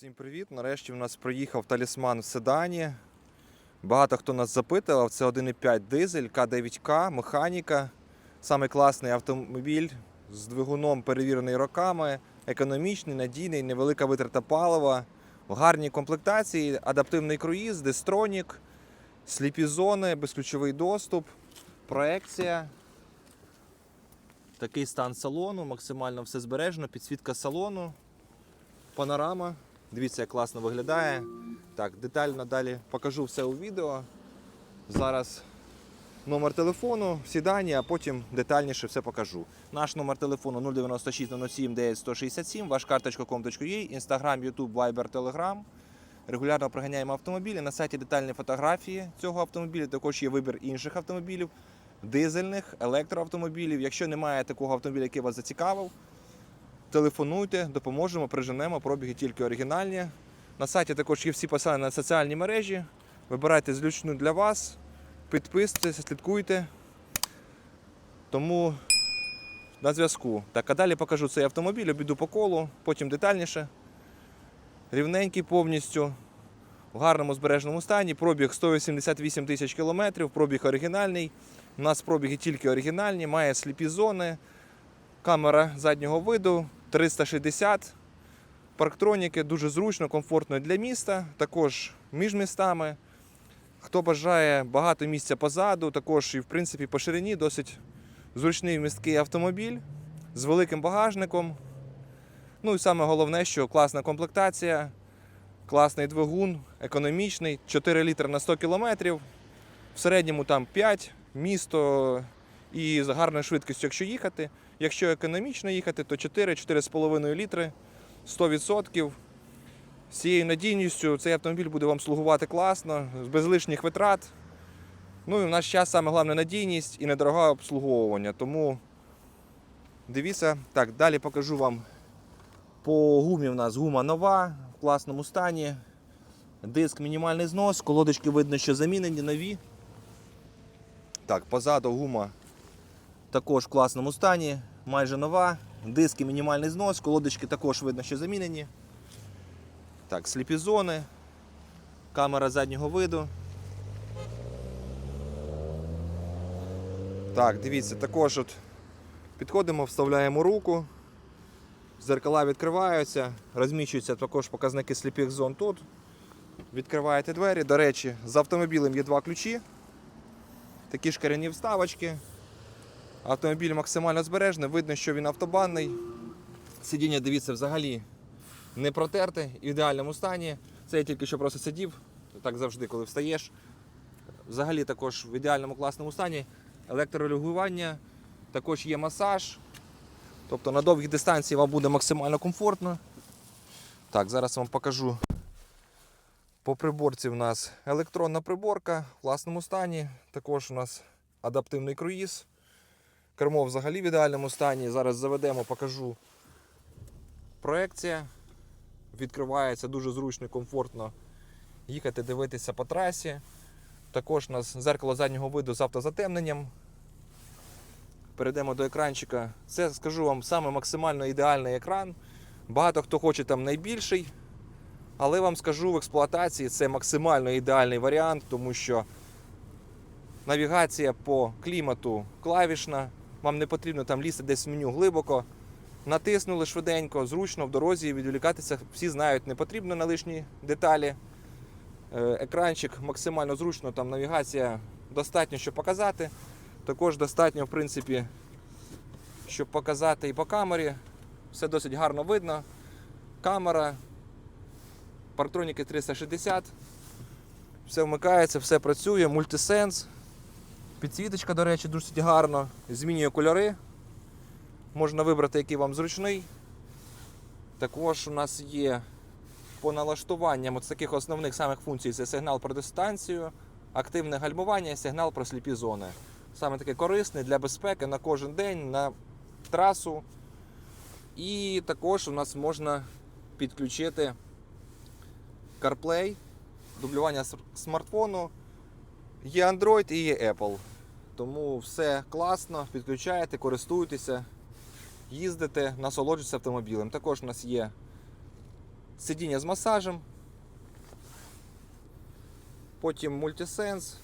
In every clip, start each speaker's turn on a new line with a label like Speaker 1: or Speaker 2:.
Speaker 1: Всім привіт! Нарешті в нас приїхав талісман в седані. Багато хто нас запитував. Це 1,5 дизель К9К, механіка. Самий класний автомобіль з двигуном перевірений роками, економічний, надійний, невелика витрата палива, в гарній комплектації, адаптивний круїз, дистронік, сліпі зони, безключовий доступ, проекція. Такий стан салону, максимально все збережено, підсвітка салону, панорама. Дивіться, як класно виглядає. Так, детально далі покажу все у відео. Зараз номер телефону, всі дані, а потім детальніше все покажу. Наш номер телефону 096 07 9167, ваш карточка.com.ua, Instagram, YouTube, Viber, Telegram. Регулярно приганяємо автомобілі. На сайті детальні фотографії цього автомобіля. Також є вибір інших автомобілів, дизельних, електроавтомобілів. Якщо немає такого автомобіля, який вас зацікавив, телефонуйте, допоможемо, приженемо. Пробіги тільки оригінальні. На сайті також є всі посилання на соціальні мережі. Вибирайте зручну для вас, підписуйтесь, слідкуйте. Тому на зв'язку. Так, а далі покажу цей автомобіль, обіду по колу, потім детальніше. Рівненький повністю, в гарному збережному стані. Пробіг 188 тисяч кілометрів, пробіг оригінальний. У нас пробіги тільки оригінальні, має сліпі зони, камера заднього виду 360. Парктроніки дуже зручно, комфортно для міста, також між містами. Хто бажає багато місця позаду, також і в принципі по ширині досить зручний місткий автомобіль з великим багажником. Ну і саме головне, що класна комплектація, класний двигун, економічний, 4 літри на 100 кілометрів. В середньому там 5 місто і з гарною швидкістю, якщо їхати. Якщо економічно їхати, то 4-4,5 літри 100%. З цією надійністю цей автомобіль буде вам слугувати класно, без лишніх витрат. Ну і в наш час саме головне надійність і недороге обслуговування. Тому дивіться, так, далі покажу вам по гумі. У нас гума нова, в класному стані. Диск мінімальний знос, колодочки видно, що замінені, нові. Так, позаду гума також в класному стані, майже нова. Диски мінімальний знос, колодочки також видно, що замінені. Так, сліпі зони, камера заднього виду. Так, дивіться, також от підходимо, вставляємо руку, зеркала відкриваються, розміщуються також показники сліпих зон тут. Відкриваєте двері. До речі, з автомобілем є два ключі. Такі шкіряні вставочки. Автомобіль максимально збережний, видно, що він автобанний. Сидіння, дивіться, взагалі не протерте, в ідеальному стані. Це я тільки що просто сидів, так завжди, коли встаєш. Взагалі також в ідеальному класному стані. Електрорегулювання, також є масаж. Тобто на довгій дистанції вам буде максимально комфортно. Так, зараз вам покажу. По приборці в нас електронна приборка в класному стані. Також у нас адаптивний круїз. Кермо взагалі в ідеальному стані. Зараз заведемо, покажу. Проекція. Відкривається дуже зручно і комфортно їхати, дивитися по трасі. Також у нас зеркало заднього виду з автозатемненням. Перейдемо до екранчика. Це скажу вам саме максимально ідеальний екран. Багато хто хоче там найбільший. Але вам скажу в експлуатації це максимально ідеальний варіант, тому що навігація по клімату клавішна. Вам не потрібно там лізти десь в меню глибоко. Натиснули швиденько, зручно в дорозі відволікатися. Всі знають, не потрібно на лишні деталі. Е, Екранчик максимально зручно, там навігація достатньо, щоб показати. Також достатньо, в принципі, щоб показати і по камері. Все досить гарно видно. Камера, парктроніки 360. Все вмикається, все працює, мультисенс. Підсвіточка, до речі, досить гарно. Змінює кольори. Можна вибрати, який вам зручний. Також у нас є по налаштуванням от таких основних самих функцій це сигнал про дистанцію, активне гальмування і сигнал про сліпі зони. Саме таке корисне для безпеки на кожен день, на трасу. І також у нас можна підключити CarPlay, дублювання смартфону. Є Android і є Apple. Тому все класно, підключаєте, користуєтеся, їздите, насолоджуєтеся автомобілем. Також у нас є сидіння з масажем. Потім мультисенс.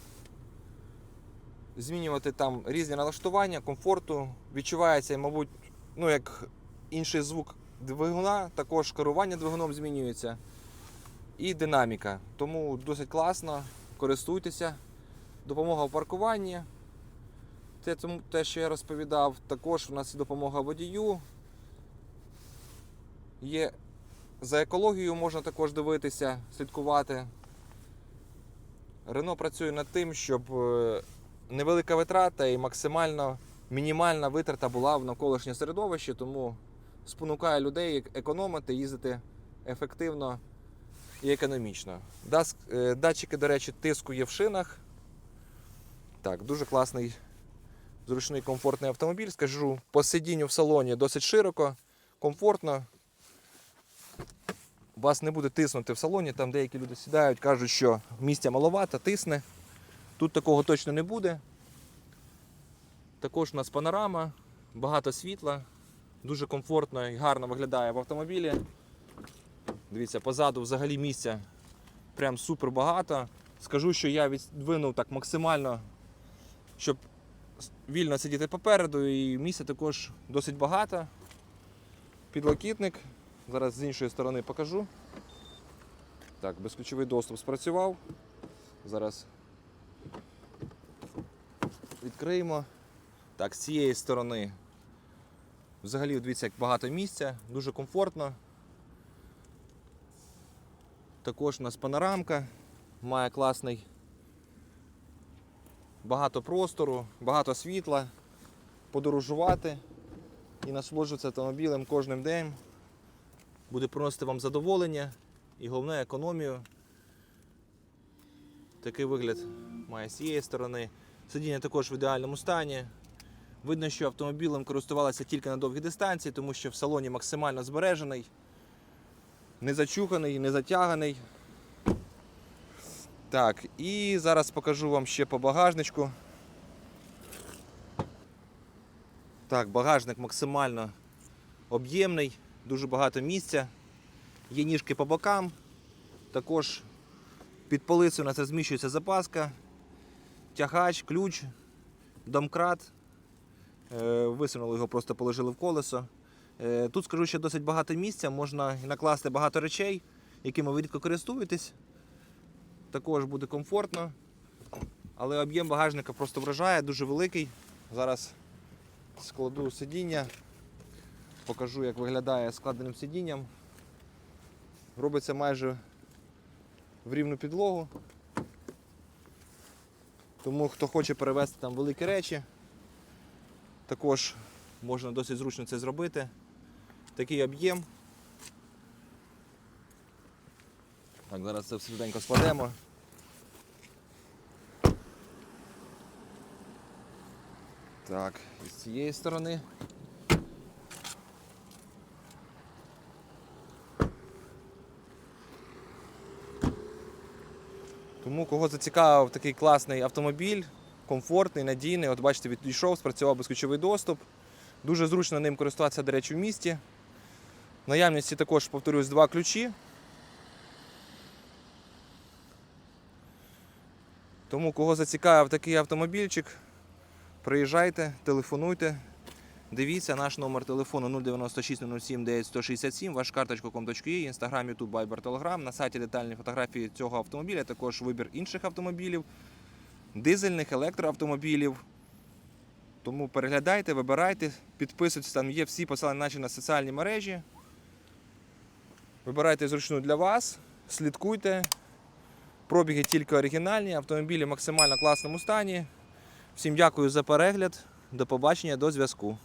Speaker 1: Змінювати там різні налаштування, комфорту. Відчувається, мабуть, ну як інший звук двигуна, також керування двигуном змінюється. І динаміка. Тому досить класно. Користуйтеся. Допомога в паркуванні. Те, те, що я розповідав, також у нас є допомога водію. Є за екологією можна також дивитися, слідкувати. Рено працює над тим, щоб е, невелика витрата і максимально мінімальна витрата була в навколишнє середовище, тому спонукає людей економити, їздити ефективно і економічно. Е, Датчики, до речі, тиску є в шинах. Так, дуже класний, зручний, комфортний автомобіль. Скажу, по сидінню в салоні досить широко, комфортно. Вас не буде тиснути в салоні, там деякі люди сідають, кажуть, що місця маловато, тисне. Тут такого точно не буде. Також у нас панорама, багато світла, дуже комфортно і гарно виглядає в автомобілі. Дивіться, позаду взагалі місця прям супер багато. Скажу, що я відвинув так максимально, щоб вільно сидіти попереду, і місця також досить багато. Підлокітник. Зараз з іншої сторони покажу. Так, безключовий доступ спрацював. Зараз відкриємо. Так, з цієї сторони. Взагалі, дивіться, як багато місця, дуже комфортно. Також у нас панорамка, має класний багато простору, багато світла, подорожувати і насолоджуватися автомобілем кожним днем. Буде приносити вам задоволення і головне економію. Такий вигляд має з цієї сторони. Сидіння також в ідеальному стані. Видно, що автомобілем користувалися тільки на довгі дистанції, тому що в салоні максимально збережений, не зачуханий, не затяганий. Так, і зараз покажу вам ще по багажничку. Так, багажник максимально об'ємний, дуже багато місця. Є ніжки по бокам. Також під полицею у нас розміщується запаска, тягач, ключ, домкрат. Е, Висунули його, просто положили в колесо. Е, Тут скажу, що досить багато місця, можна накласти багато речей, якими ви рідко користуєтесь. Також буде комфортно. Але об'єм багажника просто вражає, дуже великий. Зараз складу сидіння, покажу, як виглядає складеним сидінням. Робиться майже в рівну підлогу. Тому хто хоче перевезти там великі речі, також можна досить зручно це зробити. Такий об'єм. Так, зараз це все швиденько складемо. Так, і з цієї сторони. Тому кого зацікавив такий класний автомобіль, комфортний, надійний. От бачите, відійшов, спрацював безключовий доступ. Дуже зручно ним користуватися, до речі, в місті. В наявності також, повторюсь, два ключі. Тому кого зацікавив такий автомобільчик, приїжджайте, телефонуйте. Дивіться, наш номер телефону 096 07 9167, ваш карточка.com.ua, інстаграм, ютуб, Viber, Telegram. На сайті детальні фотографії цього автомобіля, також вибір інших автомобілів, дизельних, електроавтомобілів. Тому переглядайте, вибирайте, підписуйтесь, там є всі посилання наші на соціальні мережі. Вибирайте зручну для вас, слідкуйте. Пробіги тільки оригінальні, автомобілі в максимально класному стані. Всім дякую за перегляд. До побачення, до зв'язку.